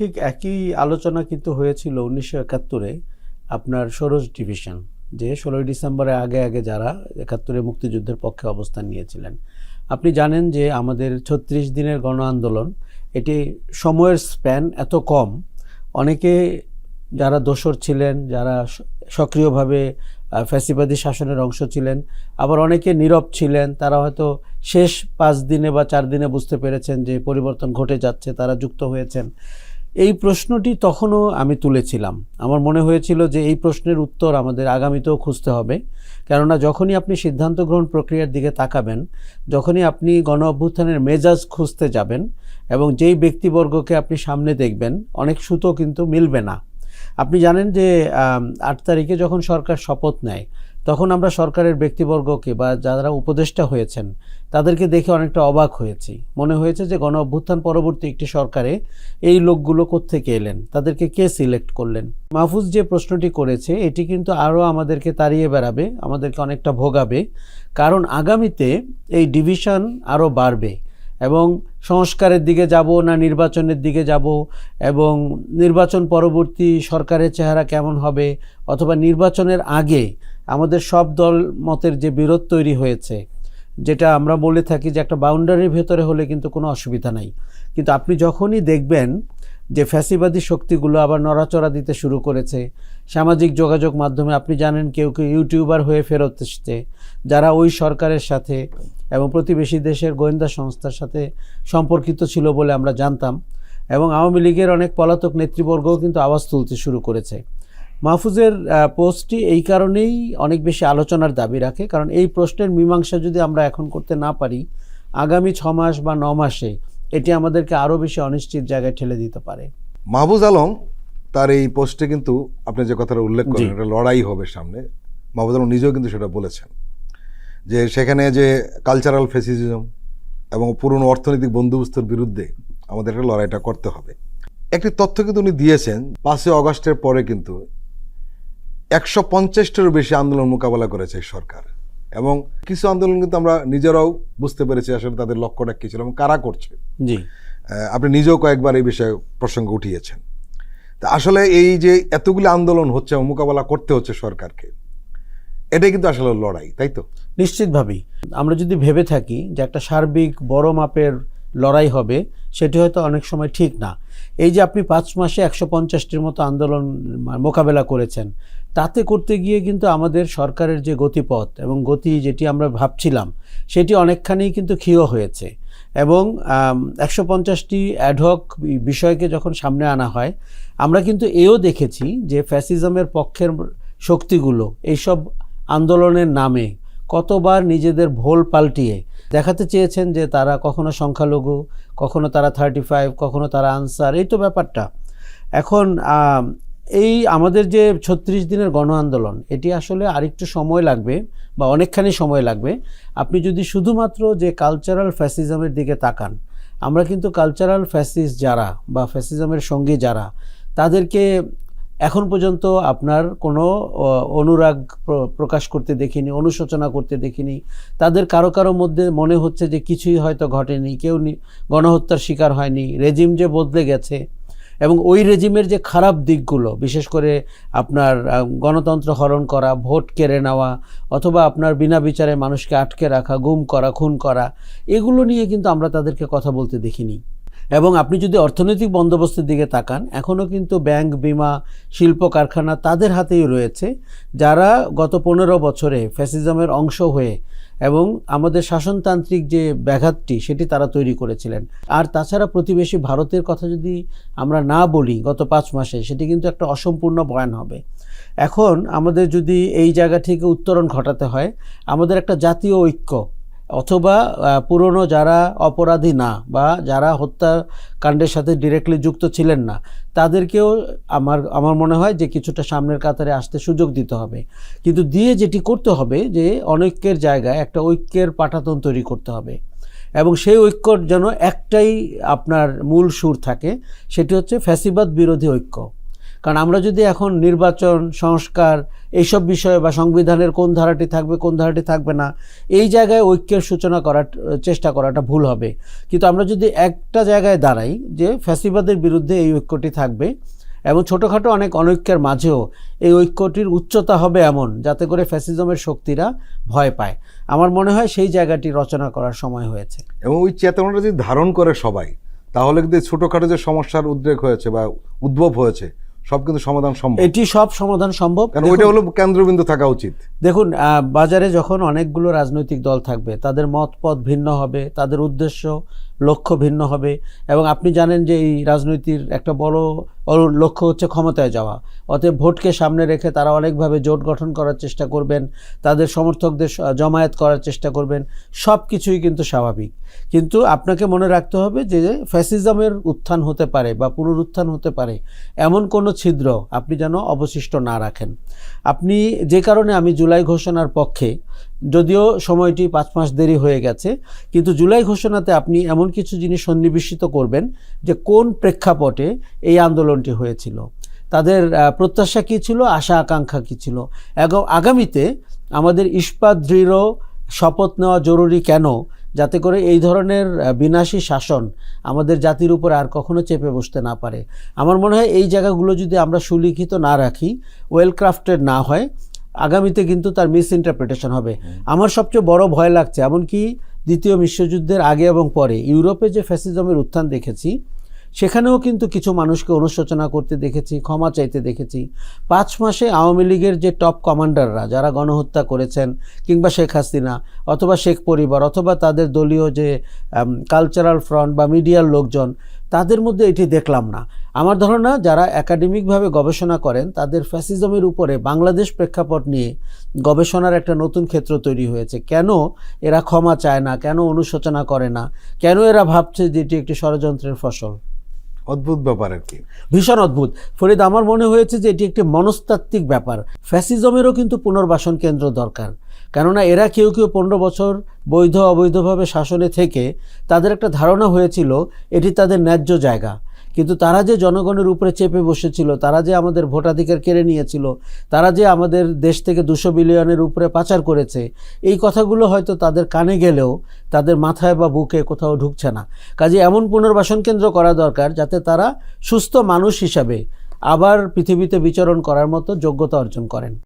ঠিক একই আলোচনা কিন্তু হয়েছিল উনিশশো একাত্তরে আপনার সরোজ ডিভিশন, যে ষোলোই ডিসেম্বরের আগে আগে যারা একাত্তরে মুক্তিযুদ্ধের পক্ষে অবস্থান নিয়েছিলেন। আপনি জানেন যে আমাদের ছত্রিশ দিনের গণ আন্দোলন, এটি সময়ের স্প্যান এত কম, অনেকে যারা দোসর ছিলেন, যারা সক্রিয়ভাবে ফ্যাসিবাদী শাসনের অংশ ছিলেন, আবার অনেকে নীরব ছিলেন, তারা হয়তো শেষ পাঁচ দিনে বা চার দিনে বুঝতে পেরেছেন যে পরিবর্তন ঘটে যাচ্ছে, তারা যুক্ত হয়েছেন। এই প্রশ্নটি তখনও আমি তুলেছিলাম। আমার মনে হয়েছিল যে এই প্রশ্নের উত্তর আমাদের আগামীতেও খুঁজতে হবে। কেননা যখনই আপনি সিদ্ধান্ত গ্রহণ প্রক্রিয়ার দিকে তাকাবেন, যখনই আপনি গণ অভ্যুত্থানের মেজাজ খুঁজতে যাবেন এবং যেই ব্যক্তিবর্গকে আপনি সামনে দেখবেন, অনেক সুতো কিন্তু মিলবে না। আপনি জানেন যে আট তারিখে যখন সরকার শপথ নেয় তখন আমরা সরকারের ব্যক্তিবর্গকে বা যারা উপদেষ্টা হয়েছেন, তাদেরকে দেখে অনেকটা অবাক হয়েছি। মনে হয়েছে যে গণ অভ্যুত্থান পরবর্তী একটি সরকারে এই লোকগুলো কোত্থেকে এলেন? তাদেরকে কে সিলেক্ট করলেন? মাহফুজ যে প্রশ্নটি করেছে, এটি কিন্তু আরও আমাদেরকে তাড়িয়ে বেড়াবে, আমাদেরকে অনেকটা ভোগাবে। কারণ আগামীতে এই ডিভিশন আরও বাড়বে এবং সংস্কারের দিকে যাব না নির্বাচনের দিকে যাব এবং নির্বাচন পরবর্তী সরকারের চেহারা কেমন হবে অথবা নির্বাচনের আগে আমাদের সব দল মতের যে বিরোধ তৈরি হয়েছে, যেটা আমরা বলে থাকি যে একটা বাউন্ডারির ভেতরে হলে কিন্তু কোনো অসুবিধা নাই। কিন্তু আপনি যখনই দেখবেন যে ফ্যাসিবাদী শক্তিগুলো আবার নড়াচড়া দিতে শুরু করেছে, সামাজিক যোগাযোগ মাধ্যমে আপনি জানেন কেউ কেউ ইউটিউবার হয়ে ফেরত এসছে, যারা ওই সরকারের সাথে এবং প্রতিবেশী দেশের গোয়েন্দা সংস্থার সাথে সম্পর্কিত ছিল বলে আমরা জানতাম এবং আওয়ামী লীগের অনেক পলাতক নেতৃবর্গও কিন্তু আওয়াজ তুলতে শুরু করেছে। মাহফুজের পোস্টটি এই কারণেই অনেক বেশি আলোচনার দাবি রাখে। কারণ এই প্রশ্নের মীমাংসা যদি আমরা এখন করতে না পারি আগামী ছ মাস বা ন মাসে এটি আমাদেরকে আরও বেশি অনিশ্চিত জায়গায় ঠেলে দিতে পারে। মাহবুজ আলম তার এই পোস্টে কিন্তু আপনি যে কথাটা উল্লেখ করেন জি। একটা লড়াই হবে সামনে। মাহবুজ আলম নিজেও কিন্তু সেটা বলেছেন। যে সেখানে যে কালচারাল ফেসিজম এবং পুরনো অর্থনৈতিক বন্দোবস্তের বিরুদ্ধে আমাদের একটা লড়াইটা করতে হবে। একটি তথ্য কিন্তু উনি দিয়েছেন পাঁচই অগস্টের পরে কিন্তু একশো পঞ্চাশটারও বেশি আন্দোলন মোকাবেলা করেছে সরকার। এবং কিছু আন্দোলন কিন্তু আমরা নিজেরাও বুঝতে পেরেছি আসলে তাদের লক্ষ্যটা কী ছিল এবং কারা করছে। জি। আপনি নিজেও কয়েকবার এই বিষয়ে প্রসঙ্গ উঠিয়েছেন। তা আসলে এই যে এতগুলি আন্দোলন হচ্ছে মোকাবেলা করতে হচ্ছে সরকারকে এটাই কিন্তু আসলে লড়াই তাই তো? নিশ্চিতভাবেই। আমরা যদি ভেবে থাকি যে একটা সার্বিক বড় মাপের লড়াই হবে সেটি হয়তো অনেক সময় ঠিক না। এই যে আপনি পাঁচ মাসে একশো পঞ্চাশটির মতো আন্দোলন মোকাবেলা করেছেন তাতে করতে গিয়ে কিন্তু আমাদের সরকারের যে গতিপথ এবং গতি যেটি আমরা ভাবছিলাম, সেটি অনেকখানি কিন্তু ক্ষীয় হয়েছে এবং একশো পঞ্চাশটি অ্যাডহক বিষয়কে যখন সামনে আনা হয়, আমরা কিন্তু এও দেখেছি যে ফ্যাসিজমের পক্ষের শক্তিগুলো এইসব আন্দোলনের নামে কতবার নিজেদের ভোল পাল্টিয়ে দেখাতে চেয়েছেন যে তারা কখনো সংখ্যালঘু, কখনো তারা থার্টি ফাইভ কখনো তারা আনসার, এই তো ব্যাপারটা। এখন এই আমাদের যে ছত্রিশ দিনের গণ আন্দোলন, এটি আসলে আরেকটু সময় লাগবে বা অনেকখানি সময় লাগবে। আপনি যদি শুধুমাত্র যে কালচারাল ফ্যাসিজমের দিকে তাকান, আমরা কিন্তু কালচারাল ফ্যাসিস যারা বা ফ্যাসিজমের সঙ্গী যারা, তাদেরকে এখন পর্যন্ত আপনার কোনো অনুরাগ প্রকাশ করতে দেখিনি, অনুশোচনা করতে দেখিনি। তাদের কারও কারও মধ্যে মনে হচ্ছে যে কিছুই হয়তো ঘটেনি, কেউ গণহত্যার শিকার হয়নি, রেজিম যে বদলে গেছে এবং ওই রেজিমের যে খারাপ দিকগুলো, বিশেষ করে আপনার গণতন্ত্র হরণ করা, ভোট কেড়ে নেওয়া, অথবা আপনার বিনা বিচারে মানুষকে আটকে রাখা, গুম করা, খুন করা, এগুলো নিয়ে কিন্তু আমরা তাদেরকে কথা বলতে দেখিনি। এবং আপনি যদি অর্থনৈতিক বন্দোবস্তের দিকে তাকান, এখনও কিন্তু ব্যাংক, বিমা, শিল্প কারখানা তাদের হাতেই রয়েছে, যারা গত পনেরো বছরে ফ্যাসিজমের অংশ হয়ে এবং আমাদের শাসনতান্ত্রিক যে ব্যাঘাতটি, সেটি তারা তৈরি করেছিলেন। আর তাছাড়া প্রতিবেশী ভারতের কথা যদি আমরা না বলি, গত পাঁচ মাসে, সেটি কিন্তু একটা অসম্পূর্ণ বয়ান হবে। এখন আমাদের যদি এই জায়গা থেকে উত্তরণ ঘটাতে হয়, আমাদের একটা জাতীয় ঐক্য অথবা পুরনো যারা অপরাধী না বা যারা হত্যাকাণ্ডের সাথে ডিরেক্টলি যুক্ত ছিলেন না, তাদেরকেও আমার আমার মনে হয় যে কিছুটা সামনের কাতারে আসতে সুযোগ দিতে হবে। কিন্তু দিয়ে যেটি করতে হবে যে অনৈক্যের জায়গায় একটা ঐক্যের পাঠাতন তৈরি করতে হবে। এবং সেই ঐক্যর যেন একটাই আপনার মূল সুর থাকে, সেটি হচ্ছে ফ্যাসিবাদ বিরোধী ঐক্য। কারণ আমরা যদি এখন নির্বাচন, সংস্কার এইসব বিষয়ে বা সংবিধানের কোন ধারাটি থাকবে, কোন ধারাটি থাকবে না, এই জায়গায় ঐক্যের সূচনা করার, চেষ্টা করাটা ভুল হবে। কিন্তু আমরা যদি একটা জায়গায় দাঁড়াই যে ফ্যাসিবাদের বিরুদ্ধে এই ঐক্যটি থাকবে এবং ছোটোখাটো অনেক অনৈক্যের মাঝেও এই ঐক্যটির উচ্চতা হবে এমন, যাতে করে ফ্যাসিজমের শক্তিরা ভয় পায়। আমার মনে হয় সেই জায়গাটি রচনা করার সময় হয়েছে। এবং ওই চেতনাটা যদি ধারণ করে সবাই, তাহলে কিন্তু ছোটোখাটো যে সমস্যার উদ্রেক হয়েছে বা উদ্ভব হয়েছে সব কিন্তু সমাধান সম্ভব। এটি সব সমাধান সম্ভব। কারণ ওইটা হলো কেন্দ্রবিন্দু থাকা উচিত। দেখুন আহ, বাজারে যখন অনেকগুলো রাজনৈতিক দল থাকবে তাদের মত পথ ভিন্ন হবে তাদের উদ্দেশ্য লক্ষ্য ভিন্ন হবে। এবং আপনি জানেন যে এই রাজনীতির একটা বড় লক্ষ্য হচ্ছে ক্ষমতায় যাওয়া। অতএব ভোটকে সামনে রেখে তারা অনেকভাবে জোট গঠন করার চেষ্টা করবেন, তাদের সমর্থকদের জমায়েত করার চেষ্টা করবেন সব কিছুই কিন্তু স্বাভাবিক। কিন্তু আপনাকে মনে রাখতে হবে যে ফ্যাসিজমের উত্থান হতে পারে বা পুনরুত্থান হতে পারে এমন কোনো ছিদ্র আপনি যেন অবশিষ্ট না রাখেন। আপনি যে কারণে আমি জুলাই ঘোষণার পক্ষে যদিও সময়টি পাঁচ মাস দেরি হয়ে গেছে, কিন্তু জুলাই ঘোষণাতে আপনি এমন কিছু জিনিস সন্নিবেশিত করবেন যে কোন প্রেক্ষাপটে এই আন্দোলনটি হয়েছিল। তাদের প্রত্যাশা কী ছিল? আশা, আকাঙ্ক্ষা কী ছিল? এবং আগামীতে আমাদের ইস্পাত দৃঢ় শপথ নেওয়া জরুরি কেন? যাতে করে এই ধরনের বিনাশী শাসন আমাদের জাতির উপর আর কখনো চেপে বসতে না পারে। আমার মনে হয় এই জায়গাগুলো যদি আমরা সুলিখিত না রাখি ওয়েল ক্রাফটেড না হয় আগামীতে কিন্তু তার মিস ইন্টারপ্রিটেশন হবে আমার সবচেয়ে বড় ভয় লাগছে এমনকি দ্বিতীয় বিশ্বযুদ্ধের আগে এবং পরে। ইউরোপে যে ফ্যাসিজমের উত্থান দেখেছি সেখানেও কিন্তু কিছু মানুষকে অনুশোচনা করতে দেখেছি ক্ষমা চাইতে দেখেছি। পাঁচ মাসে আওয়ামী লীগের যে টপ কমান্ডাররা যারা গণহত্যা করেছেন কিংবা শেখ হাসিনা অথবা শেখ পরিবার অথবা তাদের দলীয় যে কালচারাল ফ্রন্ট বা মিডিয়ার লোকজন তাদের মধ্যে এটি দেখলাম না। আমার ধারণা, যারা একাডেমিকভাবে গবেষণা করেন, তাদের ফ্যাসিজমের উপরে বাংলাদেশ প্রেক্ষাপট নিয়ে গবেষণার একটা নতুন ক্ষেত্র তৈরি হয়েছে। কেন এরা ক্ষমা চায় না? কেন অনুশোচনা করে না? কেন এরা ভাবছে যে এটি একটি ষড়যন্ত্রের ফসল? অদ্ভুত ব্যাপার আর কি। ভীষণ অদ্ভুত। ফরিদ, আমার মনে হয়েছে যে এটি একটি মনস্তাত্ত্বিক ব্যাপার। ফ্যাসিজমেরও কিন্তু পুনর্বাসন কেন্দ্র দরকার। কেননা এরা কেউ কেউ পনেরো বছর বৈধ অবৈধভাবে শাসনে থেকে তাদের একটা ধারণা হয়েছিল, এটি তাদের ন্যায্য জায়গা। কিন্তু তারা যে জনগণের উপরে চেপে বসেছিল, তারা যে আমাদের ভোটাধিকার কেড়ে নিয়েছিল, তারা যে আমাদের দেশ থেকে দুশো বিলিয়নের উপরে পাচার করেছে, এই কথাগুলো হয়তো তাদের কানে গেলেও তাদের মাথায় বা বুকে কোথাও ঢুকছে না। কাজে এমন পুনর্বাসন কেন্দ্র করা দরকার যাতে তারা সুস্থ মানুষ হিসাবে আবার পৃথিবীতে বিচরণ করার মতো যোগ্যতা অর্জন করেন।